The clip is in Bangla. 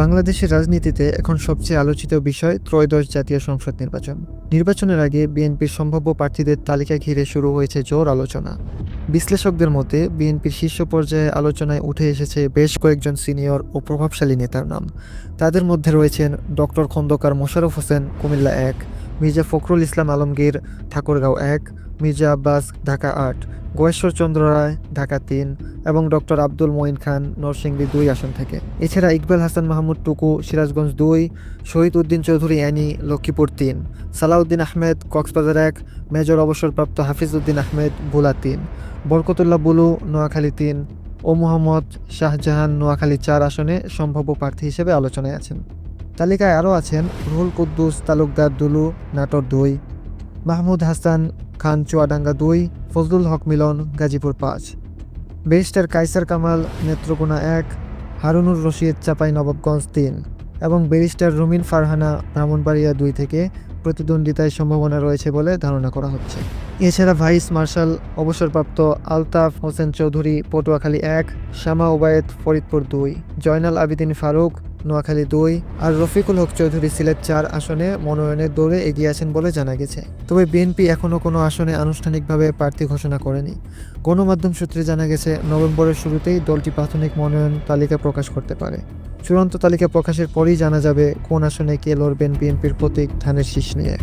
বাংলাদেশের রাজনীতিতে এখন সবচেয়ে আলোচিত বিষয় ত্রয়োদশ জাতীয় সংসদ নির্বাচন। নির্বাচনের আগে বিএনপির সম্ভাব্য প্রার্থীদের তালিকা ঘিরে শুরু হয়েছে জোর আলোচনা। বিশ্লেষকদের মতে, বিএনপির শীর্ষ পর্যায়ে আলোচনায় উঠে এসেছে বেশ কয়েকজন সিনিয়র ও প্রভাবশালী নেতার নাম। তাদের মধ্যে রয়েছেন ডক্টর খন্দকার মোশাররফ হোসেন, কুমিল্লা এক, মির্জা ফখরুল ইসলাম আলমগীর, ঠাকুরগাঁও এক, মির্জা আব্বাস, ঢাকা আট গোয়েশ্বর চন্দ্র রায়, ঢাকা তিন এবং ডক্টর আব্দুল মঈন খান নরসিংদী দুই আসন থেকে। এছাড়া ইকবাল হাসান মাহমুদ টুকু, সিরাজগঞ্জ দুই, শহীদ উদ্দিন চৌধুরী অ্যানি, লক্ষ্মীপুর তিন, সালাউদ্দিন আহমেদ, কক্সবাজার এক, মেজর অবসরপ্রাপ্ত হাফিজ উদ্দিন আহমেদ ভোলা তিন, বরকতুল্লাহ বুলু, নোয়াখালী তিন ও মোহাম্মদ শাহজাহান নোয়াখালী চার আসনে সম্ভাব্য প্রার্থী হিসেবে আলোচনায় আছেন। তালিকায় আরও আছেন রুহুল কুদ্দুস, তালুকদার দুলু, নাটোর দুই, মাহমুদ হাসান খান চুয়াডাঙ্গা দুই, ফজলুল হক মিলন, গাজীপুর পাঁচ। ব্যারিস্টার কাইসার কামাল, নেত্রকোনা এক, হারুনুর রশিদ চাপাই নবাবগঞ্জ তিন এবং ব্যারিস্টার রুমিন ফারহানা ব্রাহ্মণবাড়িয়া দুই থেকে প্রতিদ্বন্দ্বিতায় সম্ভাবনা রয়েছে বলে ধারণা করা হচ্ছে। এছাড়া ভাইস মার্শাল অবসরপ্রাপ্ত আলতাফ হোসেন চৌধুরী পটুয়াখালী এক শ্যামা ওবায়েদ ফরিদপুর দুই, জয়নাল আবিদিন ফারুক নোয়াখালী দুই আর রফিকুল হক চৌধুরী সিলেট চার আসনে মনোনয়নের দৌড়ে এগিয়ে আছেন বলে জানা গেছে। তবে বিএনপি এখনও কোনো আসনে আনুষ্ঠানিকভাবে প্রার্থী ঘোষণা করেনি। গণমাধ্যম সূত্রে জানা গেছে, নভেম্বরের শুরুতেই দলটি প্রাথমিক মনোনয়ন তালিকা প্রকাশ করতে পারে। চূড়ান্ত তালিকা প্রকাশের পরই জানা যাবে কোন আসনে কে লড়বেন বিএনপির প্রতীক ধানের শীষ নিয়ে।